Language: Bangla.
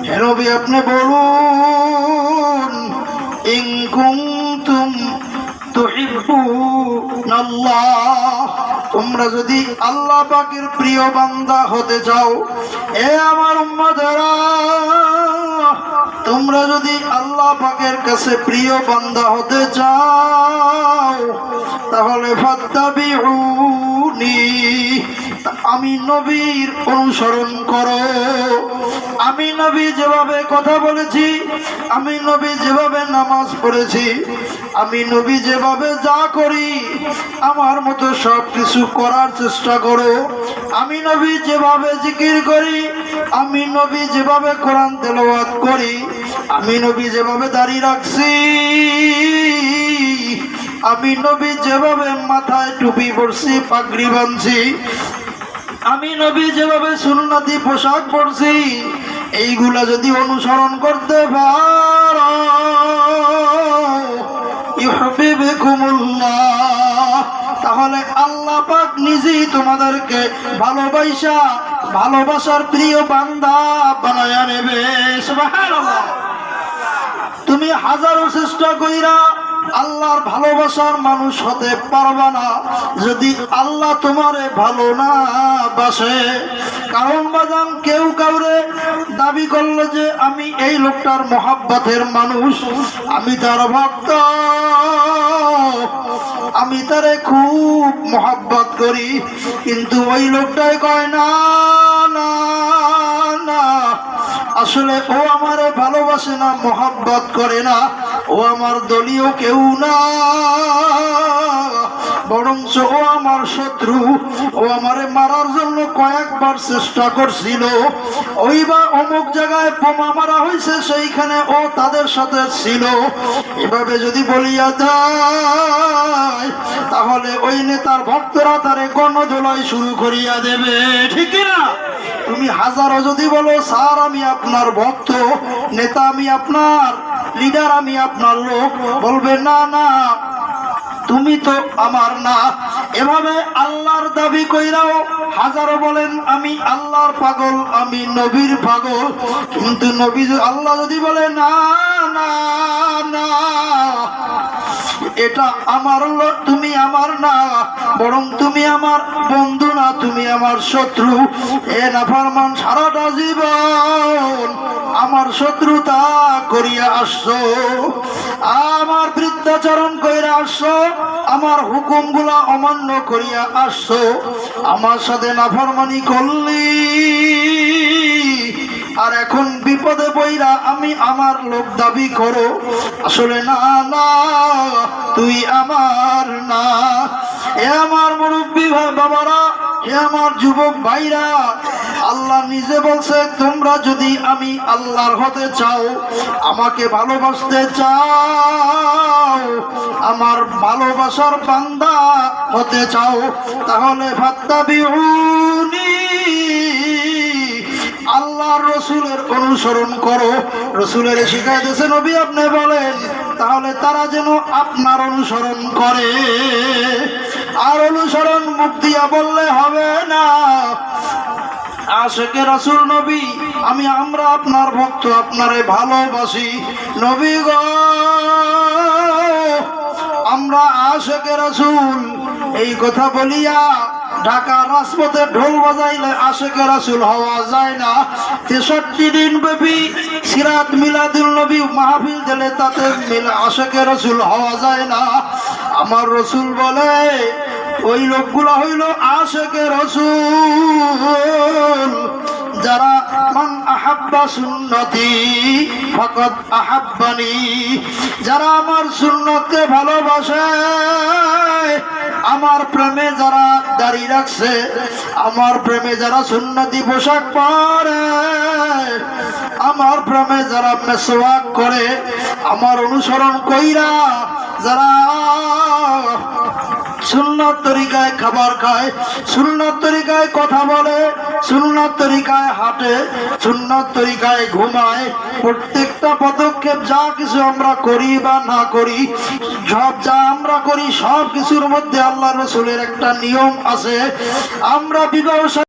নবী আপনি বলুন, ইন কুনতুম তুহিব্বুন আল্লাহ তোমরা যদি আল্লাহ পাকের প্রিয় বান্দা হতে চাও, এ আমার উম্মতেরা, তোমরা যদি আল্লাহ পাকের কাছে প্রিয় বান্দা হতে চাও, তাহলে আমি নবীর অনুসরণ করো। আমি নবী যেভাবে কথা বলেছি, আমি নবী যেভাবে নামাজ পড়েছি, আমি নবী যেভাবে যা করি, আমার মতো সব কিছু করার চেষ্টা করো। আমি নবী যেভাবে জিকির করি, আমি নবী যেভাবে কোরআন তেলাওয়াত করি, আমি নবী যেভাবে দাঁড়িয়ে রাখছি, আমি নবী যেভাবে মাথায় টুপি পরছি, পাগড়ি বাঁধছি, আমি নবী যেভাবে সুন্নতি পোশাক পরছি এইগুলা যদি অনুসরণ করতে পারো তাহলে আল্লাহ পাক নিজেই তোমাদেরকে ভালোবাসা, ভালোবাসার প্রিয় বান্দা বানায়া নেবে। তুমি হাজারো চেষ্টা কইরা আল্লাহর ভালোবাসার মানুষ হতে পারবা না। যদি আল্লাহ তোমারে ভালো না বাসে, কারণ বাজান কেউ কাউরে দাবি করল যে আমি এই লোকটার মহাব্বতের মানুষ, আমি তার ভক্ত। আমি তারে খুব মহাব্বত করি, কিন্তু ওই লোকটাই কয়, না না না, আসলে ও আমারে ভালোবাসে না, মহাব্বত করে না। ও আমার দলীয় কেউ না। বরঞ্চ ও আমার শত্রু, ও আমারে মারার জন্য কয়েকবার চেষ্টা করছিল। ওই বা অমুক জায়গায় বোমা মারা হয়েছে সেইখানে ও তাদের সাথে ছিল। এভাবে যদি বলিয়া যায়, তাহলে ওই নেতার ভক্তরা তারে গণদোলাই শুরু করিয়া দেবে। ঠিক না তুমি হাজারো যদি বলো, স্যার, আমি আপনার ভক্ত, নেতা আমি আপনার। লিডার আমি আপনার লোক। বলবে, না না, তুমি তো আমার না। এভাবে আল্লাহর দাবি কইরাও হাজারো বলেন, আমি আল্লাহর পাগল, আমি নবীর পাগল। কিন্তু নবী আল্লাহ যদি বলে, না না না এটা আমার লো- তুমি আমার না, বরং তুমি আমার বন্ধু না, তুমি আমার শত্রু। এ নাফারমান সারাটা জীবন আমার শত্রুতা করিয়া আসছো। আমার বৃদ্ধাচরণ কইরা আসছো, আমার হুকুমগুলা অমান্য করিয়া আসছো। আমার সাথে নাফরমানি করলি, আর এখন বিপদে বইরা আমি আমার লোক দাবি করো। আসলে না না। তুই আমার না। এ আমার মুরব্বী বাবারা হে আমার যুবক ভাইরা, আল্লাহ নিজে বলছে, তোমরা যদি আমি আল্লাহর হতে চাও, আমাকে ভালোবাসতে চাও, আমার ভালোবাসার বান্দা হতে চাও, তাহলে ভাত্তা বিহুনি আল্লাহর রসুলের অনুসরণ করো। রসুলের শিখাই দিয়েছে নবী আপনি বলেন, তাহলে তারা যেন আপনার অনুসরণ করে। আর অনুসরণ মুক্তিয়া বললে হবে না। আশেকে রাসুল নবী, আমি আমরা আপনার ভক্ত, আপনারে ভালোবাসি। নবী গো, আমরা আশেকে রাসুল, এই কথা বলিয়া ঢাকা রাজপথে ঢোল বাজাইলে আশেকে রাসুল হওয়া যায় না। তেষট্টি দিন ব্যাপী সিরাত মিলাদুল নবী মাহফিল দিলে তাতে আশেকে রসুল হওয়া যায় না। আমার রসুল বলে, ওই লোকগুলা হইল আশেকে রসুল। যারা আহাব্বা সুন্নতি, ফকত আহাব্বানি। যারা আমার সুন্নতকে ভালোবাসে, আমার প্রেমে যারা দাঁড়িয়ে রাখছে, আমার প্রেমে যারা সুন্নতি পোশাক পরে, আমার প্রেমে যারা মেসওয়াক করে, আমার অনুসরণ কইরা যারা সুন্নত তরিকায় খাবার খায়, সুন্নত তরিকায় কথা বলে সুন্নত তরিকায় হাঁটে, সুন্নত তরিকায় ঘুমায়, প্রত্যেকটা পদক্ষেপ যা কিছু আমরা করি বা না করি, সব যা আমরা করি, সব কিছুর মধ্যে আল্লাহ রসুলের একটা নিয়ম আছে। আমরা বিবাহ